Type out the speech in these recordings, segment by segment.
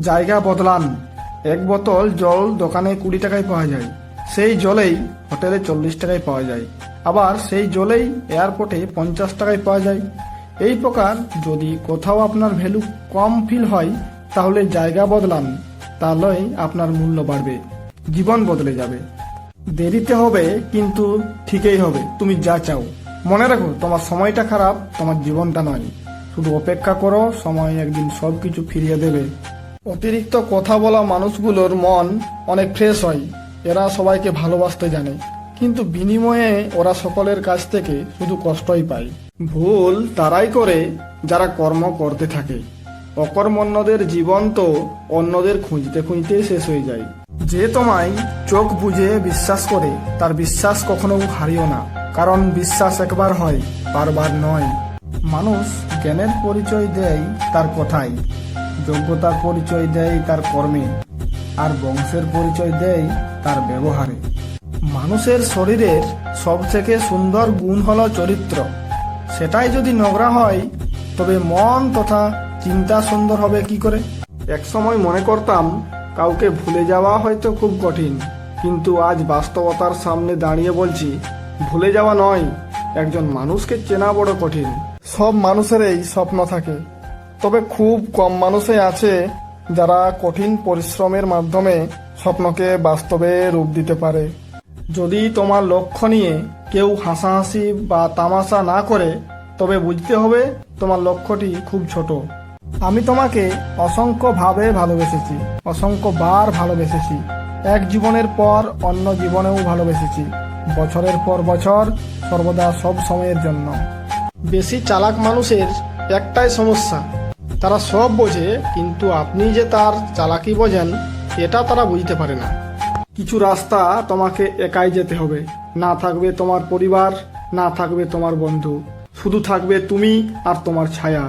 জায়গা বদলান। এক বোতল জল দোকানে কুড়ি টাকায় পাওয়া যায়। সেই জলেই হোটেলে চল্লিশ টাকায় পাওয়া যায়। আবার সেই জলেই এয়ারপোর্টে পঞ্চাশ টাকায় পাওয়া যায়। এই প্রকার যদি কোথাও আপনার ভ্যালু কম ফিল হয়, তাহলে জায়গা বদলান। তাহলেই আপনার মূল্য বাড়বে। জীবন বদলে যাবে। দেরিতে হবে, কিন্তু ঠিকই হবে। তুমি যা চাও। মনে রাখো, তোমার সময়টা খারাপ, তোমার জীবনটা নয়। শুধু অপেক্ষা করো, সময় একদিন সবকিছু ফিরিয়ে দেবে। অতিরিক্ত কথা বলা মানুষগুলোর মন অনেক ফ্রেশ হয়। এরা সবাইকে ভালোবাসতে জানে। কিন্তু বিনিময়ে ওরা সকলের কাছ থেকে শুধু কষ্টই পায়। ভুল তারাই করে যারা কর্ম করতে থাকে। অকর্মণ্যদের জীবন তো অন্যদের খুঁজতে খুঁজতে শেষ হয়ে যায়। যে তোমায় চোখ বুঝে বিশ্বাস করে, তার বিশ্বাস কখনো হারিও না। কারণ বিশ্বাস একবার হয়, বারবার নয়। মানুষ জ্ঞানের পরিচয় দেয় তার কথায় যোগ্যতার পরিচয় দেয় তার কর্মে, আর বংশের পরিচয় দেয় তার ব্যবহারে। মানুষের শরীরের সবথেকে সুন্দর গুণ হলো চরিত্র। সেটাই যদি নোংরা হয়, তবে মন তথা চিন্তা সুন্দর হবে কি করে? একসময় মনে করতাম, কাউকে ভুলে যাওয়া হয়তো খুব কঠিন, কিন্তু আজ বাস্তবতার সামনে দাঁড়িয়ে বলছি, ভুলে যাওয়া নয়, একজন মানুষকে চেনা বড় কঠিন। সব মানুষেরই স্বপ্ন থাকে। তবে খুব কম মানুষই আছে যারা কঠিন পরিশ্রমের মাধ্যমে স্বপ্নকে বাস্তবে রূপ দিতে পারে। যদি তোমার লক্ষ্য নিয়ে কেউ হাসাহাসি বা তামাশা না করে, তবে বুঝতে হবে তোমার লক্ষ্যটি খুব ছোট। আমি তোমাকে অসংখ্য ভাবে ভালোবেসেছি, অসংখ্য বার ভালোবেসেছি। এক জীবনের পর অন্য জীবনেও ভালোবেসেছি। বছরের পর বছর, সর্বদা সব সময়ের জন্য। বেশি চালাক মানুষের একটাই সমস্যা তারা সব বোঝে, কিন্তু আপনি যে তার চালাকি বোঝেন, এটা তারা বুঝতে পারে না। কিছু রাস্তা তোমাকে একাই যেতে হবে। না থাকবে তোমার পরিবার, না থাকবে তোমার বন্ধু। শুধু থাকবে তুমি আর তোমার ছায়া।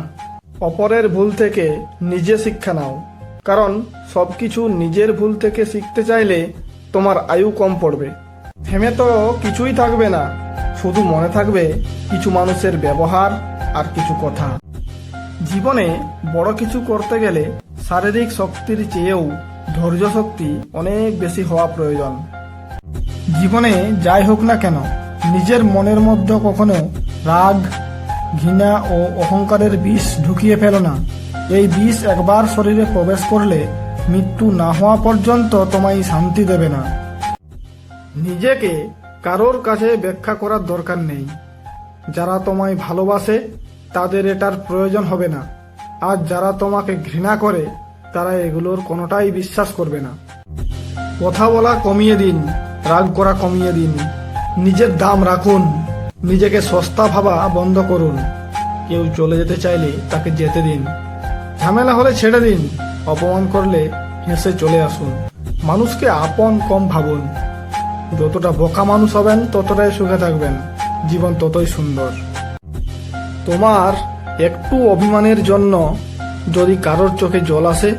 অপরের ভুল থেকে নিজে শিক্ষা নাও। কারণ সবকিছু নিজের ভুল থেকে শিখতে চাইলে তোমার আয়ু কম পড়বে। থেমে তো কিছুই থাকবে না। শুধু মনে থাকবে কিছু মানুষের ব্যবহার আর কিছু কথা। জীবনে বড় কিছু করতে গেলে শারীরিক শক্তির চেয়েও ধৈর্য শক্তি অনেক বেশি হওয়া প্রয়োজন। জীবনে যাই হোক না কেন, নিজের মনের মধ্যে কখনো রাগ, ঘৃণা ও অহংকারের বিষ ঢুকিয়ে ফেলো না। এই বিষ একবার শরীরে প্রবেশ করলে মৃত্যু না হওয়া পর্যন্ত তোমায় শান্তি দেবে না। নিজেকে কারোর কাছে ব্যাখ্যা করার দরকার নেই। যারা তোমায় ভালোবাসে তাদের এটার প্রয়োজন হবে না। আর যারা তোমাকে ঘৃণা করে, তারা এগুলোর কোনোটাই বিশ্বাস করবে না। কথা বলা কমিয়ে দিন, রাগ করা কমিয়ে দিন। নিজের দাম রাখুন, নিজেকে সস্তা ভাবা বন্ধ করুন। কেউ চলে যেতে চাইলে তাকে যেতে দিন। ঝামেলা হলে ছেড়ে দিন, অপমান করলে হেসে চলে আসুন। মানুষকে আপন কম ভাবুন। যতটা বোকা মানুষ হবেন, ততটাই সুখে থাকবেন। জীবন ততই সুন্দর। তোমার একটু অভিমানের জন্য যদি কারোর চোখে জল আসে,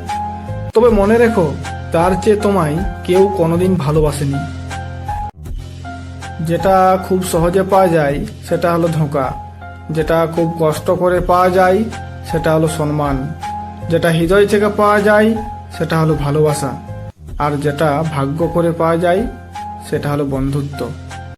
তবে মনে রেখো, তার চেয়ে তোমায় কেউ কোনোদিন ভালোবাসেনি। যেটা খুব সহজে পাওয়া যায়, সেটা হলো ধোঁকা। যেটা খুব কষ্ট করে পাওয়া যায়, সেটা হলো সম্মান। যেটা হৃদয় থেকে পাওয়া যায়, সেটা হলো ভালোবাসা। আর যেটা ভাগ্য করে পাওয়া যায়, সেটা হলো বন্ধুত্ব।